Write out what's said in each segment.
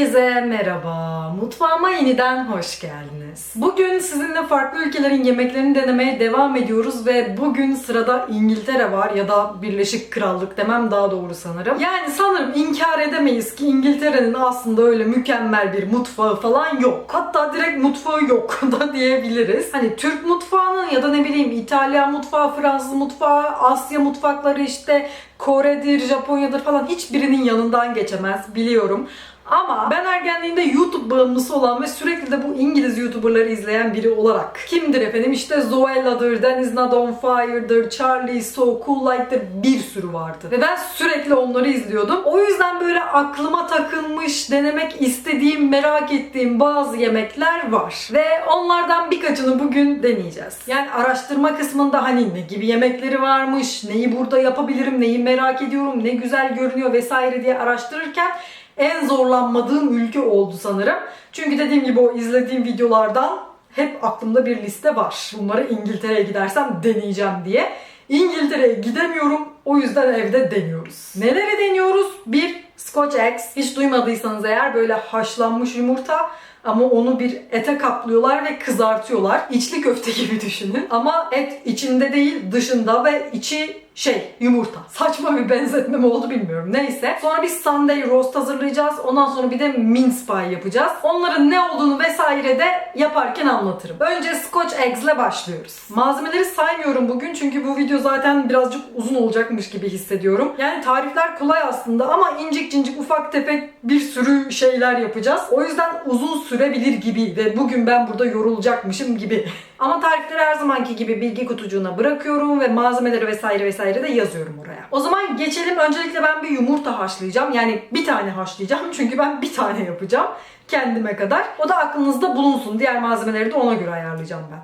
Herkese merhaba. Mutfağıma yeniden hoş geldiniz. Bugün sizinle farklı ülkelerin yemeklerini denemeye devam ediyoruz ve bugün sırada İngiltere var ya da Birleşik Krallık demem daha doğru sanırım. Yani sanırım inkar edemeyiz ki İngiltere'nin aslında öyle mükemmel bir mutfağı falan yok. Hatta direkt mutfağı yok da diyebiliriz. Hani Türk mutfağının ya da ne bileyim İtalyan mutfağı, Fransız mutfağı, Asya mutfakları işte Kore'dir, Japonya'dır falan hiçbirinin yanından geçemez biliyorum. Ama ben ergenliğinde YouTube bağımlısı olan ve sürekli de bu İngiliz YouTuber'ları izleyen biri olarak kimdir efendim işte Zoella'dır, Deniz Not Fire'dır, Charlie So Cool Like'dır bir sürü vardı. Ve ben sürekli onları izliyordum. O yüzden böyle aklıma takılmış, denemek istediğim, merak ettiğim bazı yemekler var. Ve onlardan birkaçını bugün deneyeceğiz. Yani araştırma kısmında hani ne gibi yemekleri varmış, neyi burada yapabilirim, neyi merak ediyorum, ne güzel görünüyor vesaire diye araştırırken en zorlanmadığım ülke oldu sanırım. Çünkü dediğim gibi o izlediğim videolardan hep aklımda bir liste var. Bunları İngiltere'ye gidersem deneyeceğim diye. İngiltere'ye gidemiyorum. O yüzden evde deniyoruz. Neleri deniyoruz? Bir Scotch eggs. Hiç duymadıysanız eğer böyle haşlanmış yumurta ama onu bir ete kaplıyorlar ve kızartıyorlar. İçli köfte gibi düşünün. Ama et içinde değil dışında ve içi şey yumurta. Saçma bir benzetme mi oldu bilmiyorum. Neyse. Sonra bir Sunday roast hazırlayacağız. Ondan sonra bir de mince pie yapacağız. Onların ne olduğunu vesaire de yaparken anlatırım. Önce Scotch eggs ile başlıyoruz. Malzemeleri saymıyorum bugün çünkü bu video zaten birazcık uzun olacakmış gibi hissediyorum. Yani tarifler kolay aslında ama incik cincik ufak tefek bir sürü şeyler yapacağız. O yüzden uzun sürebilir gibi ve bugün ben burada yorulacakmışım gibi. Ama tarifleri her zamanki gibi bilgi kutucuğuna bırakıyorum ve malzemeleri vesaire vesaire de yazıyorum oraya. O zaman geçelim. Öncelikle ben bir yumurta haşlayacağım. Yani bir tane haşlayacağım. Çünkü ben bir tane yapacağım. Kendime kadar. O da aklınızda bulunsun. Diğer malzemeleri de ona göre ayarlayacağım ben.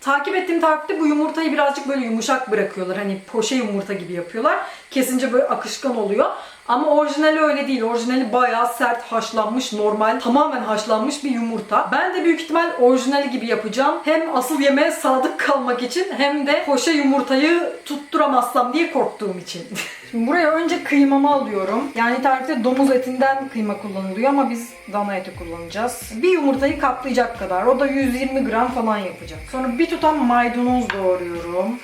Takip ettiğim tarifte bu yumurtayı birazcık böyle yumuşak bırakıyorlar. Hani poşe yumurta gibi yapıyorlar. Kesince böyle akışkan oluyor. Ama orijinali öyle değil. Orijinali bayağı sert haşlanmış, normal, tamamen haşlanmış bir yumurta. Ben de büyük ihtimal orijinali gibi yapacağım. Hem asıl yemeğe sadık kalmak için hem de poşe yumurtayı tutturamazsam diye korktuğum için. Şimdi buraya önce kıymamı alıyorum. Yani tarifte domuz etinden kıyma kullanılıyor ama biz dana eti kullanacağız. Bir yumurtayı kaplayacak kadar. O da 120 gram falan yapacak. Sonra bir tutam maydanoz doğruyorum.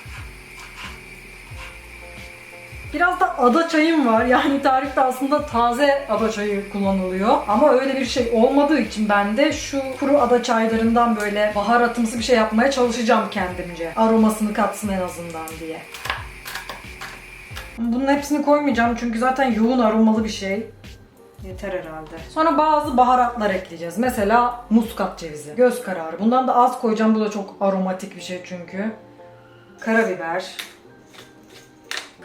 Biraz da ada çayım var. Yani tarifte aslında taze ada çayı kullanılıyor. Ama öyle bir şey olmadığı için ben de şu kuru ada çaylarından böyle baharatımsı bir şey yapmaya çalışacağım kendimce. Aromasını katsın en azından diye. Bunun hepsini koymayacağım çünkü zaten yoğun aromalı bir şey. Yeter herhalde. Sonra bazı baharatlar ekleyeceğiz. Mesela muskat cevizi. Göz kararı. Bundan da az koyacağım. Bu da çok aromatik bir şey çünkü. Karabiber.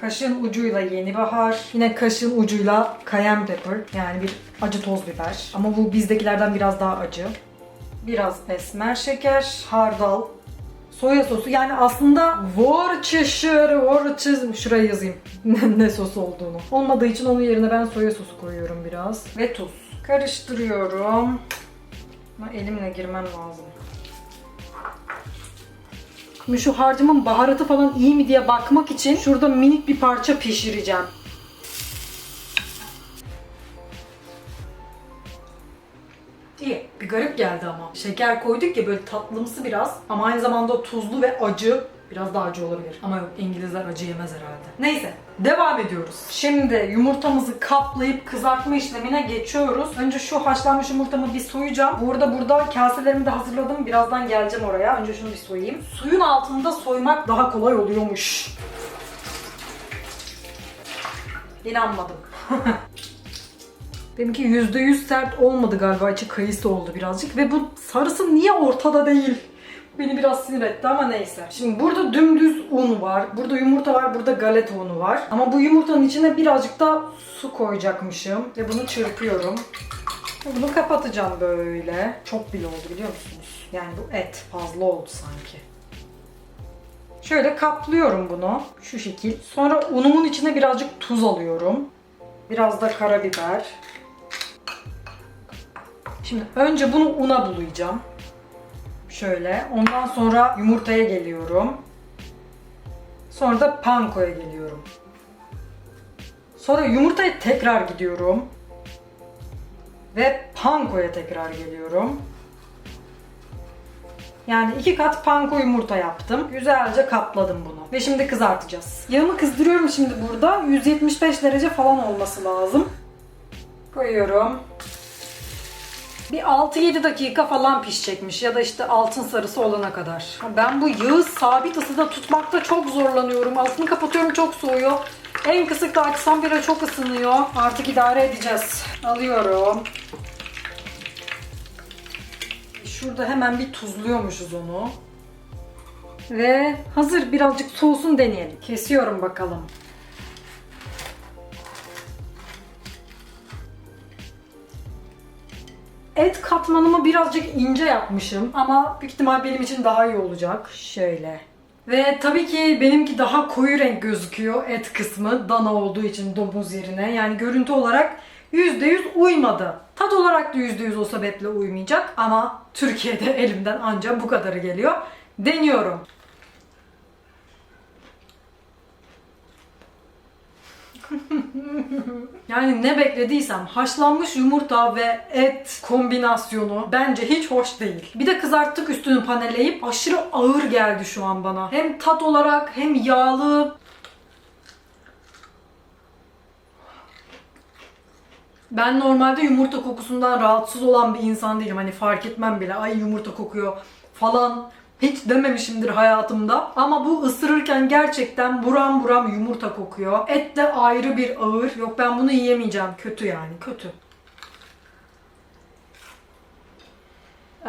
Kaşın ucuyla yeni bahar. Yine kaşın ucuyla cayenne pepper. Yani bir acı toz biber. Ama bu bizdekilerden biraz daha acı. Biraz esmer şeker. Hardal. Soya sosu. Yani aslında Worcestershire, Worcestershire, şuraya yazayım ne, sos olduğunu. Olmadığı için onun yerine ben soya sosu koyuyorum biraz. Ve tuz. Karıştırıyorum. Ama elimle girmem lazım. Şu harcımın baharatı falan iyi mi diye bakmak için şurada minik bir parça pişireceğim. İyi. Bir garip geldi ama. Şeker koyduk ya böyle tatlımsı biraz ama aynı zamanda tuzlu ve acı. Biraz daha acı olabilir. Ama yok İngilizler acı yemez herhalde. Neyse devam ediyoruz. Şimdi yumurtamızı kaplayıp kızartma işlemine geçiyoruz. Önce şu haşlanmış yumurtamı bir soyacağım. Burada burada kaselerimi de hazırladım. Birazdan geleceğim oraya. Önce şunu bir soyayım. Suyun altında soymak daha kolay oluyormuş. İnanmadım. Benimki %100 sert olmadı galiba. İçi kayısı oldu birazcık. Ve bu sarısı niye ortada değil? Beni biraz sinir etti ama neyse. Şimdi burada dümdüz un var. Burada yumurta var. Burada galeta unu var. Ama bu yumurtanın içine birazcık da su koyacakmışım. Ve bunu çırpıyorum. Bunu kapatacağım böyle. Çok bile oldu biliyor musunuz? Yani bu et fazla oldu sanki. Şöyle kaplıyorum bunu. Şu şekil. Sonra unumun içine birazcık tuz alıyorum. Biraz da karabiber. Şimdi önce bunu una bulayacağım. Şöyle. Ondan sonra yumurtaya geliyorum. Sonra da pankoya geliyorum. Sonra yumurtaya tekrar gidiyorum. Ve pankoya tekrar geliyorum. Yani iki kat panko yumurta yaptım. Güzelce kapladım bunu. Ve şimdi kızartacağız. Yağımı kızdırıyorum şimdi burada. 175 derece falan olması lazım. Koyuyorum. Bir 6-7 dakika falan pişecekmiş ya da işte altın sarısı olana kadar. Ben bu yağı sabit ısıda tutmakta çok zorlanıyorum. Altını kapatıyorum çok soğuyor. En kısıkta açsam bile çok ısınıyor. Artık idare edeceğiz. Alıyorum. Şurada hemen bir tuzluyormuşuz onu. Ve hazır birazcık soğusun deneyelim. Kesiyorum bakalım. Et katmanımı birazcık ince yapmışım ama büyük ihtimal benim için daha iyi olacak. Şöyle. Ve tabii ki benimki daha koyu renk gözüküyor et kısmı dana olduğu için domuz yerine. Yani görüntü olarak %100 uymadı. Tat olarak da %100 o sebeple uymayacak ama Türkiye'de elimden ancak bu kadarı geliyor. Deniyorum. Yani ne beklediysem haşlanmış yumurta ve et kombinasyonu bence hiç hoş değil. Bir de kızarttık üstünü panelleyip aşırı ağır geldi şu an bana. Hem tat olarak hem yağlı. Ben normalde yumurta kokusundan rahatsız olan bir insan değilim. Hani fark etmem bile ay yumurta kokuyor falan hiç dememişimdir hayatımda. Ama bu ısırırken gerçekten buram buram yumurta kokuyor. Et de ayrı bir ağır. Yok ben bunu yiyemeyeceğim. Kötü yani kötü.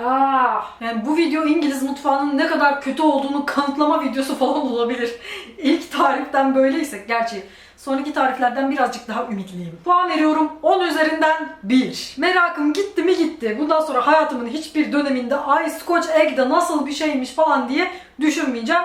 Ah, yani bu video İngiliz mutfağının ne kadar kötü olduğunu kanıtlama videosu falan olabilir. İlk tariften böyleysek gerçi sonraki tariflerden birazcık daha ümitliyim. Puan veriyorum 10 üzerinden 1. Merakım gitti mi gitti. Bundan sonra hayatımın hiçbir döneminde ay Scotch Egg'de nasıl bir şeymiş falan diye düşünmeyeceğim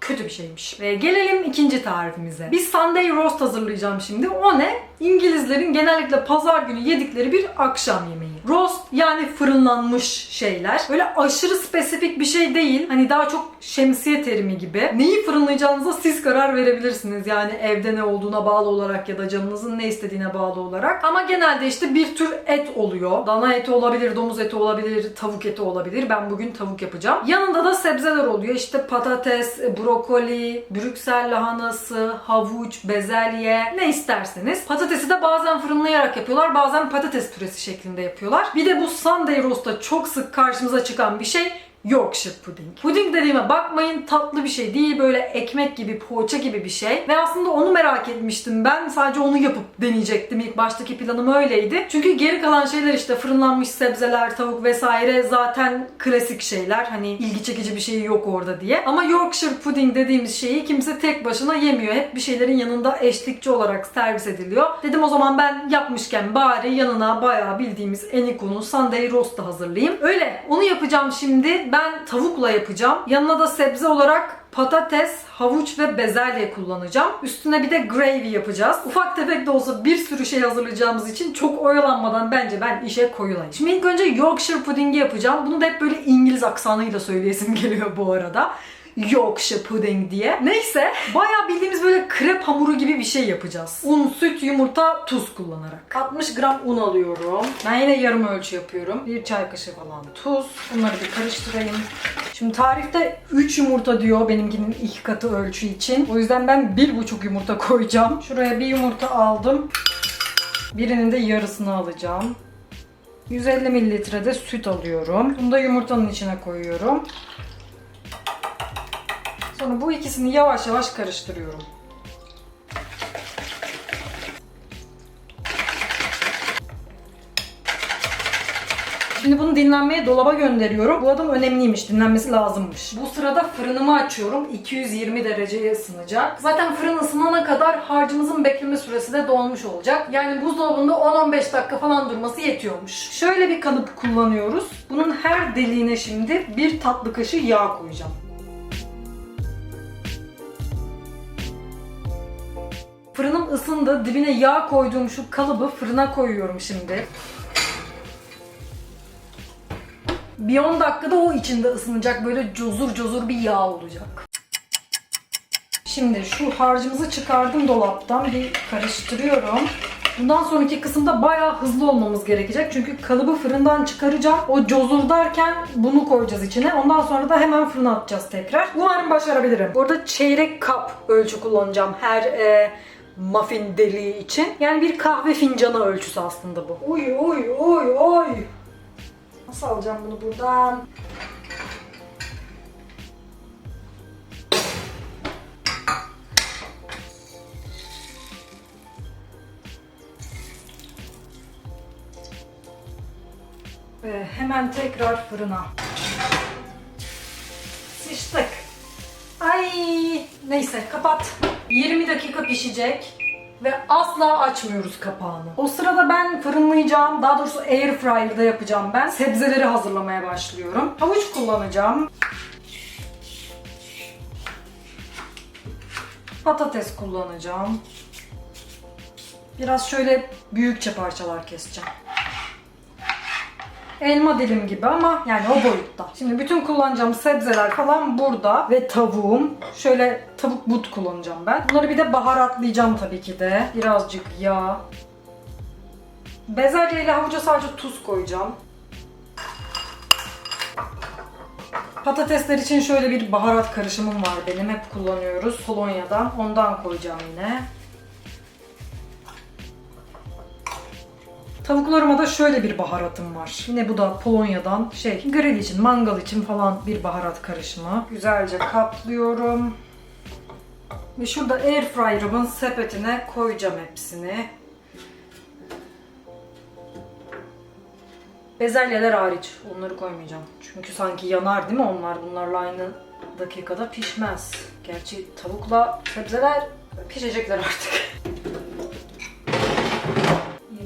kötü bir şeymiş. Ve gelelim ikinci tarifimize. Bir Sunday roast hazırlayacağım şimdi. O ne? İngilizlerin genellikle pazar günü yedikleri bir akşam yemeği. Roast yani fırınlanmış şeyler. Böyle aşırı spesifik bir şey değil. Hani daha çok şemsiye terimi gibi. Neyi fırınlayacağınıza siz karar verebilirsiniz. Yani evde ne olduğuna bağlı olarak ya da canınızın ne istediğine bağlı olarak. Ama genelde işte bir tür et oluyor. Dana eti olabilir, domuz eti olabilir, tavuk eti olabilir. Ben bugün tavuk yapacağım. Yanında da sebzeler oluyor. İşte patates, brokoli, brüksel lahanası, havuç, bezelye ne isterseniz. Patatesi de bazen fırınlayarak yapıyorlar, bazen patates püresi şeklinde yapıyorlar. Bir de bu Sunday roast'ta çok sık karşımıza çıkan bir şey Yorkshire pudding. Pudding dediğime bakmayın tatlı bir şey değil böyle ekmek gibi poğaça gibi bir şey. Ve aslında onu merak etmiştim ben sadece onu yapıp deneyecektim ilk baştaki planım öyleydi. Çünkü geri kalan şeyler işte fırınlanmış sebzeler, tavuk vesaire zaten klasik şeyler. Hani ilgi çekici bir şey yok orada diye. Ama Yorkshire pudding dediğimiz şeyi kimse tek başına yemiyor. Hep bir şeylerin yanında eşlikçi olarak servis ediliyor. Dedim o zaman ben yapmışken bari yanına bayağı bildiğimiz enikonu Sunday roast da hazırlayayım. Öyle onu yapacağım şimdi. Ben tavukla yapacağım. Yanına da sebze olarak patates, havuç ve bezelye kullanacağım. Üstüne bir de gravy yapacağız. Ufak tefek de olsa bir sürü şey hazırlayacağımız için çok oyalanmadan bence ben işe koyulayım. Şimdi ilk önce Yorkshire puddingi yapacağım. Bunu da hep böyle İngiliz aksanıyla söyleyesim geliyor bu arada. Yorkshire pudding diye. Neyse bayağı bildiğimiz böyle krep hamuru gibi bir şey yapacağız. Un, süt, yumurta, tuz kullanarak. 60 gram un alıyorum. Ben yine yarım ölçü yapıyorum. Bir çay kaşığı falan tuz. Bunları bir karıştırayım. Şimdi tarifte 3 yumurta diyor benimkinin iki katı ölçü için. O yüzden ben 1,5 yumurta koyacağım. Şuraya bir yumurta aldım. Birinin de yarısını alacağım. 150 mililitre de süt alıyorum. Bunu da yumurtanın içine koyuyorum. Sonra bu ikisini yavaş yavaş karıştırıyorum. Şimdi bunu dinlenmeye dolaba gönderiyorum. Bu adım önemliymiş, dinlenmesi lazımmış. Bu sırada fırınımı açıyorum. 220 dereceye ısınacak. Zaten fırın ısınana kadar harcımızın bekleme süresi de dolmuş olacak. Yani buzdolabında 10-15 dakika falan durması yetiyormuş. Şöyle bir kalıp kullanıyoruz. Bunun her deliğine şimdi bir tatlı kaşığı yağ koyacağım. Fırınım ısındı. Dibine yağ koyduğum şu kalıbı fırına koyuyorum şimdi. Bir 10 dakikada o içinde ısınacak. Böyle cozur cozur bir yağ olacak. Şimdi şu harcımızı çıkardım dolaptan. Bir karıştırıyorum. Bundan sonraki kısımda bayağı hızlı olmamız gerekecek. Çünkü kalıbı fırından çıkaracağım. O cozurdarken bunu koyacağız içine. Ondan sonra da hemen fırına atacağız tekrar. Umarım başarabilirim. Burada çeyrek kap ölçü kullanacağım her e, muffin deliği için. Yani bir kahve fincanı ölçüsü aslında bu. Oy oy oy oy. Nasıl alacağım bunu buradan? Ve hemen tekrar fırına. Sıçtık. Ay neyse kapat. 20 dakika pişecek ve asla açmıyoruz kapağını. O sırada ben fırınlayacağım, daha doğrusu air fryer'da yapacağım ben. Sebzeleri hazırlamaya başlıyorum. Havuç kullanacağım. Patates kullanacağım. Biraz şöyle büyükçe parçalar keseceğim. Elma dilim gibi ama yani o boyutta. Şimdi bütün kullanacağım sebzeler falan burada ve tavuğum. Şöyle tavuk but kullanacağım ben. Bunları bir de baharatlayacağım tabii ki de. Birazcık yağ. Bezelye ile havuca sadece tuz koyacağım. Patatesler için şöyle bir baharat karışımım var benim. Hep kullanıyoruz. Polonya'dan. Ondan koyacağım yine. Tavuklarıma da şöyle bir baharatım var. Yine bu da Polonya'dan şey grill için, mangal için falan bir baharat karışımı. Güzelce kaplıyorum. Ve şurada air fryer'ımın sepetine koyacağım hepsini. Bezelyeler hariç. Onları koymayacağım. Çünkü sanki yanar değil mi onlar? Bunlarla aynı dakikada pişmez. Gerçi tavukla sebzeler pişecekler artık.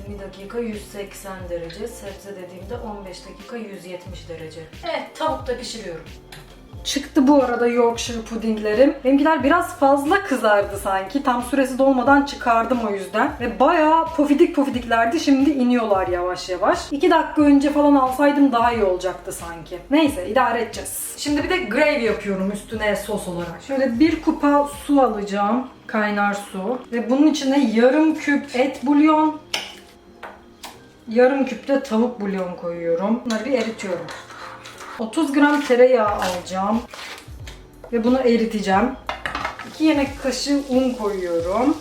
20 dakika 180 derece. Sebze dediğimde 15 dakika 170 derece. Evet tavukta pişiriyorum. Çıktı bu arada Yorkshire pudinglerim. Benimkiler biraz fazla kızardı sanki. Tam süresi dolmadan çıkardım o yüzden. Ve bayağı pofidik pofidiklerdi. Şimdi iniyorlar yavaş yavaş. 2 dakika önce falan alsaydım daha iyi olacaktı sanki. Neyse idare edeceğiz. Şimdi bir de gravy yapıyorum üstüne sos olarak. Şöyle bir kupa su alacağım. Kaynar su. Ve bunun içine yarım küp et bulyon, Yarım küp de tavuk bulyon koyuyorum. Bunları bir eritiyorum. 30 gram tereyağı alacağım. Ve bunu eriteceğim. 2 yemek kaşığı un koyuyorum.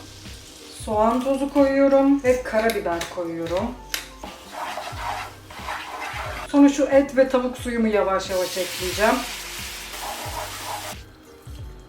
Soğan tozu koyuyorum ve karabiber koyuyorum. Sonra şu et ve tavuk suyumu yavaş yavaş ekleyeceğim.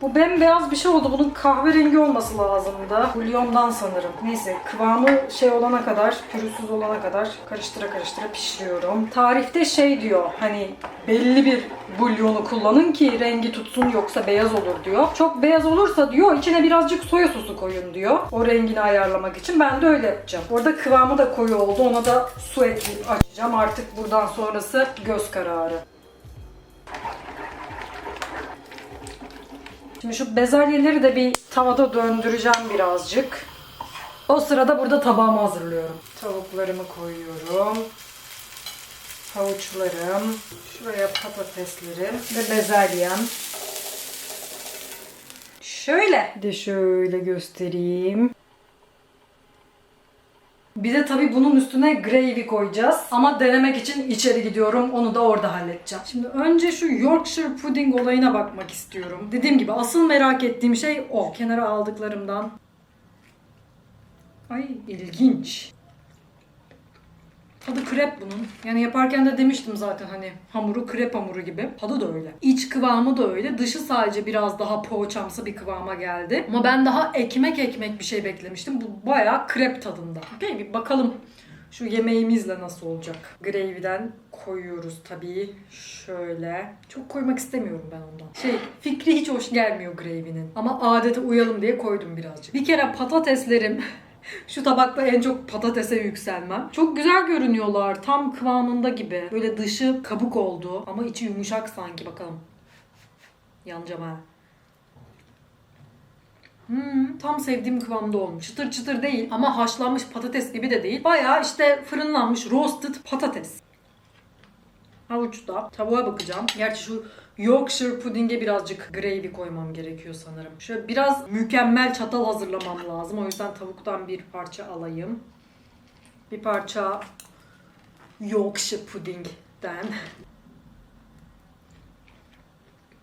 Bu bembeyaz bir şey oldu. Bunun kahverengi olması lazımdı. Bulyondan sanırım. Neyse kıvamı şey olana kadar, pürüzsüz olana kadar karıştıra karıştıra pişiriyorum. Tarifte şey diyor hani belli bir bulyonu kullanın ki rengi tutsun yoksa beyaz olur diyor. Çok beyaz olursa diyor içine birazcık soya sosu koyun diyor. O rengini ayarlamak için ben de öyle yapacağım. Orada kıvamı da koyu oldu. Ona da su ekleyip açacağım. Artık buradan sonrası göz kararı. Şimdi şu bezelyeleri de bir tavada döndüreceğim birazcık. O sırada burada tabağımı hazırlıyorum. Tavuklarımı koyuyorum. Havuçlarım. Şuraya patateslerim ve bezelyem. Şöyle. De şöyle göstereyim. Bir de tabii bunun üstüne gravy koyacağız. Ama denemek için içeri gidiyorum. Onu da orada halledeceğim. Şimdi önce şu Yorkshire pudding olayına bakmak istiyorum. Dediğim gibi asıl merak ettiğim şey o. Kenara aldıklarımdan. Ay ilginç. Tadı krep bunun. Yani yaparken de demiştim zaten hani hamuru krep hamuru gibi. Tadı da öyle. İç kıvamı da öyle. Dışı sadece biraz daha poğaçamsı bir kıvama geldi. Ama ben daha ekmek ekmek bir şey beklemiştim. Bu bayağı krep tadında. Okey bir bakalım şu yemeğimizle nasıl olacak. Gravy'den koyuyoruz tabii. Şöyle. Çok koymak istemiyorum ben ondan. Şey fikri hiç hoş gelmiyor gravy'nin. Ama adete uyalım diye koydum birazcık. Bir kere patateslerim Şu tabakta en çok patatese yükselmem. Çok güzel görünüyorlar. Tam kıvamında gibi. Böyle dışı kabuk oldu ama içi yumuşak sanki bakalım. Yanacağım ha. Hmm, tam sevdiğim kıvamda olmuş. Çıtır çıtır değil ama haşlanmış patates gibi de değil. Bayağı işte fırınlanmış roasted patates. Havuçta. Tavuğa bakacağım. Gerçi şu Yorkshire pudinge birazcık gravy koymam gerekiyor sanırım. Şöyle biraz mükemmel çatal hazırlamam lazım. O yüzden tavuktan bir parça alayım. Bir parça Yorkshire pudingden.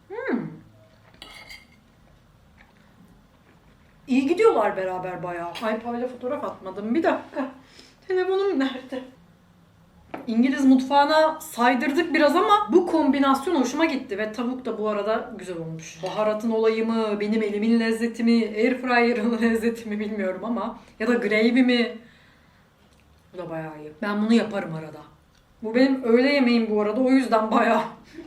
Hmm. İyi gidiyorlar beraber bayağı. iPad'le fotoğraf atmadım. Bir dakika. Telefonum nerede? İngiliz mutfağına saydırdık biraz ama bu kombinasyon hoşuma gitti ve tavuk da bu arada güzel olmuş. Baharatın olayı mı, benim elimin lezzeti mi, airfryer'ın lezzeti mi bilmiyorum ama ya da gravy mi? Bu da bayağı iyi. Ben bunu yaparım arada. Bu benim öğle yemeğim bu arada. O yüzden bayağı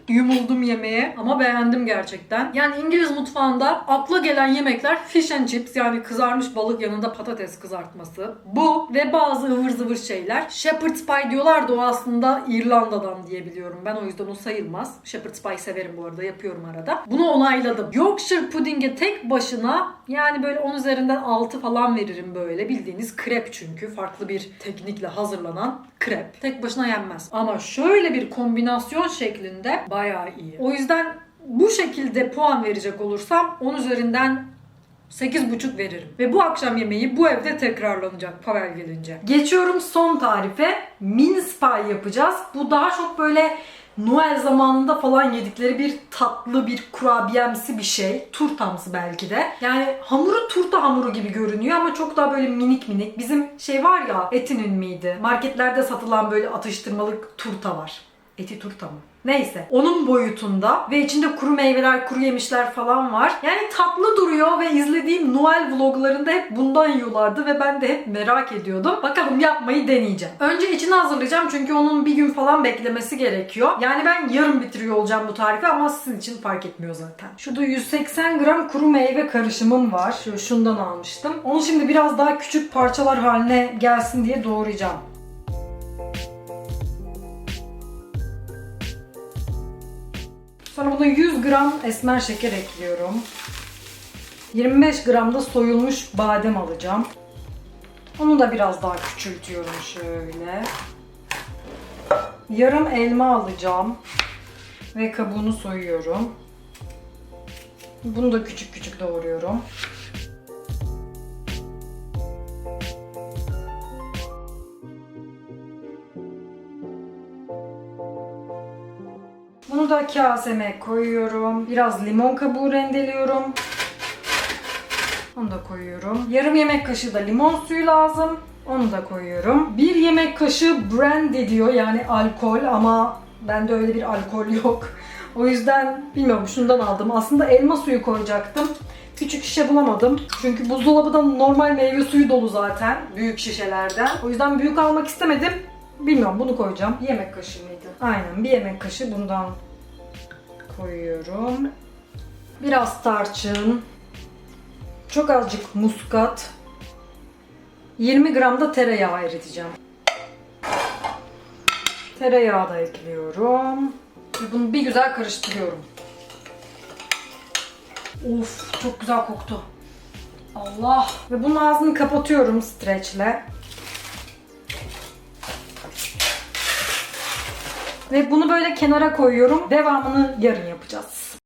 yumuldum yemeğe ama beğendim gerçekten. Yani İngiliz mutfağında akla gelen yemekler fish and chips yani kızarmış balık yanında patates kızartması. Bu ve bazı ıvır zıvır şeyler. Shepherd's pie diyorlar da o aslında İrlanda'dan diye biliyorum. Ben o yüzden o sayılmaz. Shepherd's pie severim bu arada yapıyorum arada. Bunu onayladım. Yorkshire pudding'e tek başına yani böyle 10 üzerinden 6 falan veririm böyle. Bildiğiniz krep çünkü. Farklı bir teknikle hazırlanan krep. Tek başına yenmez. Ama şöyle bir kombinasyon şeklinde bayağı iyi. O yüzden bu şekilde puan verecek olursam 10 üzerinden 8,5 veririm. Ve bu akşam yemeği bu evde tekrarlanacak Pavel gelince. Geçiyorum son tarife. Mince pie yapacağız. Bu daha çok böyle Noel zamanında falan yedikleri bir tatlı bir kurabiyemsi bir şey. Turtamsı belki de. Yani hamuru turta hamuru gibi görünüyor ama çok daha böyle minik minik. Bizim şey var ya etinin miydi? Marketlerde satılan böyle atıştırmalık turta var. Eti turta mı? Neyse. Onun boyutunda ve içinde kuru meyveler, kuru yemişler falan var. Yani tatlı duruyor ve izlediğim Noel vloglarında hep bundan yiyorlardı ve ben de hep merak ediyordum. Bakalım yapmayı deneyeceğim. Önce içini hazırlayacağım çünkü onun bir gün falan beklemesi gerekiyor. Yani ben yarın bitiriyor olacağım bu tarifi ama sizin için fark etmiyor zaten. Şurada 180 gram kuru meyve karışımım var. Şundan almıştım. Onu şimdi biraz daha küçük parçalar haline gelsin diye doğrayacağım. Sonra buna 100 gram esmer şeker ekliyorum. 25 gram da soyulmuş badem alacağım. Onu da biraz daha küçültüyorum şöyle. Yarım elma alacağım. Ve kabuğunu soyuyorum. Bunu da küçük küçük doğruyorum. Bunu da kaseme koyuyorum. Biraz limon kabuğu rendeliyorum. Onu da koyuyorum. Yarım yemek kaşığı da limon suyu lazım. Onu da koyuyorum. Bir yemek kaşığı brandy diyor yani alkol ama bende öyle bir alkol yok. O yüzden bilmiyorum şundan aldım. Aslında elma suyu koyacaktım. Küçük şişe bulamadım. Çünkü buzdolabı da normal meyve suyu dolu zaten. Büyük şişelerden. O yüzden büyük almak istemedim. Bilmiyorum bunu koyacağım. Bir yemek kaşığı mıydı? Aynen bir yemek kaşığı bundan koyuyorum. Biraz tarçın. Çok azıcık muskat. 20 gram da tereyağı eriteceğim. Tereyağı da ekliyorum. Ve bunu bir güzel karıştırıyorum. Of çok güzel koktu. Allah. Ve bunun ağzını kapatıyorum streçle. Ve bunu böyle kenara koyuyorum. Devamını yarın yapacağız.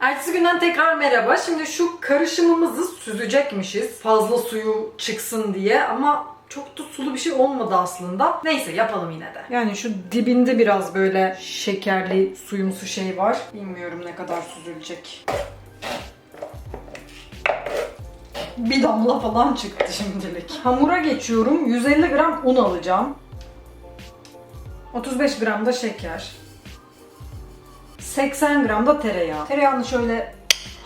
Ertesi günden tekrar merhaba. Şimdi şu karışımımızı süzecekmişiz. Fazla suyu çıksın diye ama çok da sulu bir şey olmadı aslında. Neyse yapalım yine de. Yani şu dibinde biraz böyle şekerli suyumsu şey var. Bilmiyorum ne kadar süzülecek. Bir damla falan çıktı şimdilik. Hamura geçiyorum. 150 gram un alacağım. 35 gram da şeker. 80 gram da tereyağı. Tereyağını şöyle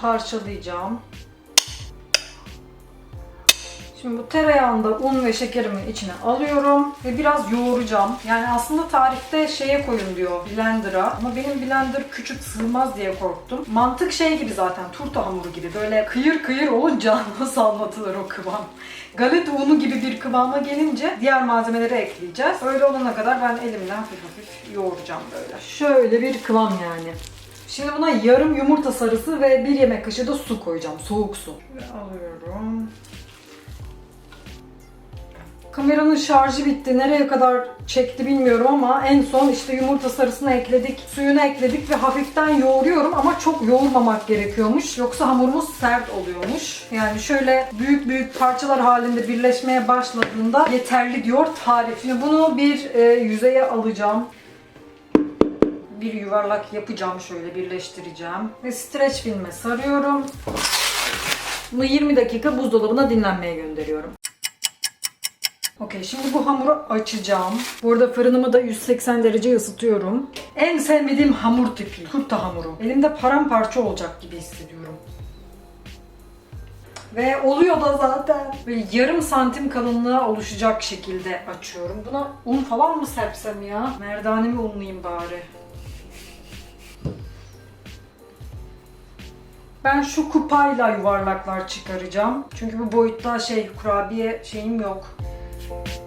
parçalayacağım. Şimdi bu tereyağını da un ve şekerimin içine alıyorum ve biraz yoğuracağım. Yani aslında tarifte şeye koyun diyor blender'a ama benim blender küçük sığmaz diye korktum. Mantık şey gibi zaten turta hamuru gibi böyle kıyır kıyır olunca nasıl anlatılır o kıvam. Galeta unu gibi bir kıvama gelince diğer malzemeleri ekleyeceğiz. Öyle olana kadar ben elimle hafif hafif yoğuracağım böyle. Şöyle bir kıvam yani. Şimdi buna yarım yumurta sarısı ve bir yemek kaşığı da su koyacağım. Soğuk su. Şöyle alıyorum. Kameranın şarjı bitti. Nereye kadar çekti bilmiyorum ama en son işte yumurta sarısını ekledik, suyunu ekledik ve hafiften yoğuruyorum ama çok yoğurmamak gerekiyormuş. Yoksa hamurumuz sert oluyormuş. Yani şöyle büyük büyük parçalar halinde birleşmeye başladığında yeterli diyor tarif. Şimdi bunu bir e, yüzeye alacağım. Bir yuvarlak yapacağım şöyle birleştireceğim. Ve streç filme sarıyorum. Bunu 20 dakika buzdolabına dinlenmeye gönderiyorum. Okey şimdi bu hamuru açacağım. Bu arada fırınımı da 180 derece ısıtıyorum. En sevmediğim hamur tipi. Turta hamuru. Elimde paramparça olacak gibi hissediyorum. Ve oluyor da zaten. Böyle yarım santim kalınlığa oluşacak şekilde açıyorum. Buna un falan mı serpsem ya? Merdanemi unlayayım bari. Ben şu kupayla yuvarlaklar çıkaracağım. Çünkü bu boyutta şey kurabiye şeyim yok. you.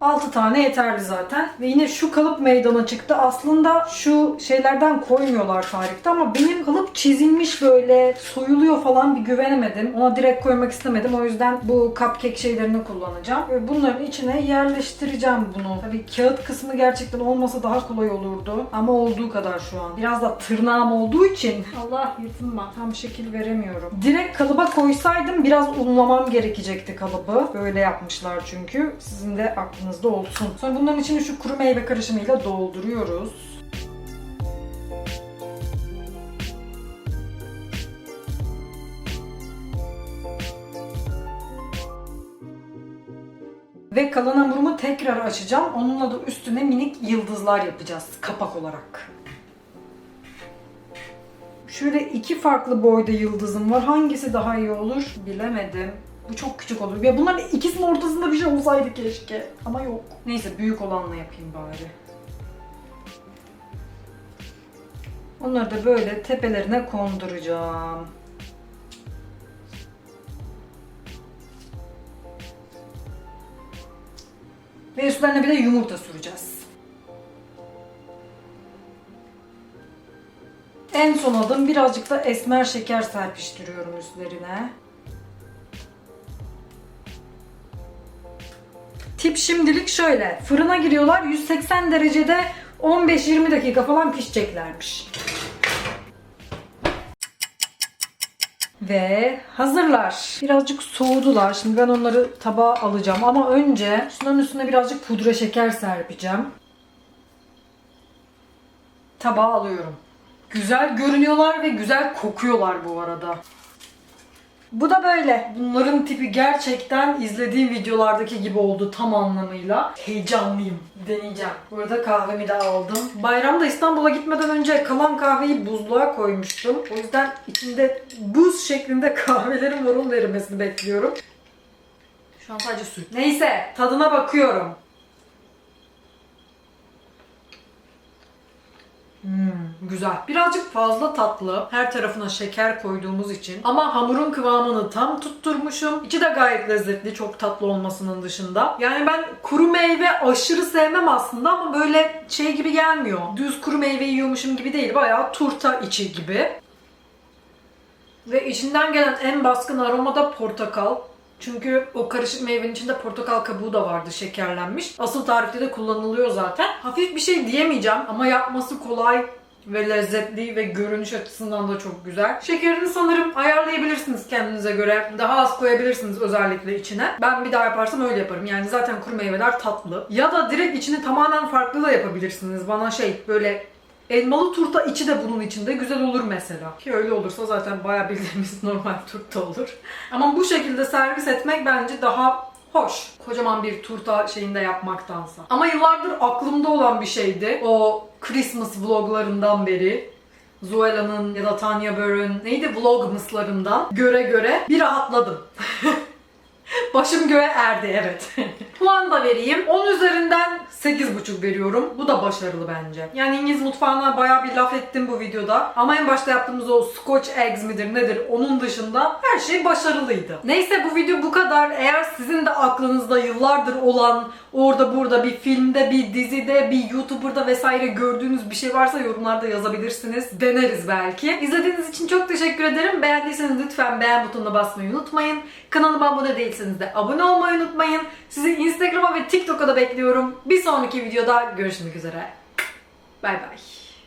6 tane yeterli zaten. Ve yine şu kalıp meydana çıktı. Aslında şu şeylerden koymuyorlar tarifte ama benim kalıp çizilmiş böyle soyuluyor falan bir güvenemedim. Ona direkt koymak istemedim. O yüzden bu cupcake şeylerini kullanacağım. Ve bunların içine yerleştireceğim bunu. Tabii kağıt kısmı gerçekten olmasa daha kolay olurdu. Ama olduğu kadar şu an. Biraz da tırnağım olduğu için Allah yırtınma. Tam şekil veremiyorum. Direkt kalıba koysaydım biraz unlamam gerekecekti kalıbı. Böyle yapmışlar çünkü. Sizin de aklınızda olsun. Sonra bunların içini şu kuru meyve karışımıyla dolduruyoruz. Ve kalan hamurumu tekrar açacağım. Onunla da üstüne minik yıldızlar yapacağız kapak olarak. Şöyle iki farklı boyda yıldızım var. Hangisi daha iyi olur bilemedim. Bu çok küçük olur. Ya bunların ikisinin ortasında olsaydı keşke. Ama yok. Neyse büyük olanla yapayım bari. Onları da böyle tepelerine konduracağım. Ve üstlerine bir de yumurta süreceğiz. En son adım birazcık da esmer şeker serpiştiriyorum üstlerine. Tip şimdilik şöyle. Fırına giriyorlar 180 derecede 15-20 dakika falan pişeceklermiş. Ve hazırlar. Birazcık soğudular. Şimdi ben onları tabağa alacağım ama önce şunların üstüne birazcık pudra şeker serpeceğim. Tabağa alıyorum. Güzel görünüyorlar ve güzel kokuyorlar bu arada. Bu da böyle. Bunların tipi gerçekten izlediğim videolardaki gibi oldu tam anlamıyla. Heyecanlıyım. Deneyeceğim. Burada kahvemi de aldım. Bayramda İstanbul'a gitmeden önce kalan kahveyi buzluğa koymuştum. O yüzden içinde buz şeklinde kahvelerin var onun erimesini bekliyorum. Şu an sadece süt. Neyse tadına bakıyorum. Hmm, güzel. Birazcık fazla tatlı. Her tarafına şeker koyduğumuz için. Ama hamurun kıvamını tam tutturmuşum. İçi de gayet lezzetli. Çok tatlı olmasının dışında. Yani ben kuru meyve aşırı sevmem aslında ama böyle şey gibi gelmiyor. Düz kuru meyve yiyormuşum gibi değil. Bayağı turta içi gibi. Ve içinden gelen en baskın aroma da portakal. Çünkü o karışık meyvenin içinde portakal kabuğu da vardı şekerlenmiş. Asıl tarifte de kullanılıyor zaten. Hafif bir şey diyemeyeceğim ama yapması kolay ve lezzetli ve görünüş açısından da çok güzel. Şekerini sanırım ayarlayabilirsiniz kendinize göre. Daha az koyabilirsiniz özellikle içine. Ben bir daha yaparsam öyle yaparım. Yani zaten kuru meyveler tatlı. Ya da direkt içini tamamen farklı da yapabilirsiniz. Bana şey böyle Elmalı turta içi de bunun içinde güzel olur mesela. Ki öyle olursa zaten bayağı bildiğimiz normal turta olur. Ama bu şekilde servis etmek bence daha hoş. Kocaman bir turta şeyinde yapmaktansa. Ama yıllardır aklımda olan bir şeydi. O Christmas vloglarından beri. Zoela'nın ya da Tanya Burr'ün neydi vlogmaslarından göre göre bir rahatladım. Başım göğe erdi evet. Puan da vereyim. 10 üzerinden 8,5 veriyorum. Bu da başarılı bence. Yani İngiliz mutfağına bayağı bir laf ettim bu videoda. Ama en başta yaptığımız o Scotch eggs midir nedir onun dışında her şey başarılıydı. Neyse bu video bu kadar. Eğer sizin de aklınızda yıllardır olan orada burada bir filmde, bir dizide, bir YouTuber'da vesaire gördüğünüz bir şey varsa yorumlarda yazabilirsiniz. Deneriz belki. İzlediğiniz için çok teşekkür ederim. Beğendiyseniz lütfen beğen butonuna basmayı unutmayın. Kanalıma abone değilseniz de abone olmayı unutmayın. Sizi Instagram'a ve TikTok'a da bekliyorum. Bir sonraki videoda görüşmek üzere. Bay bay.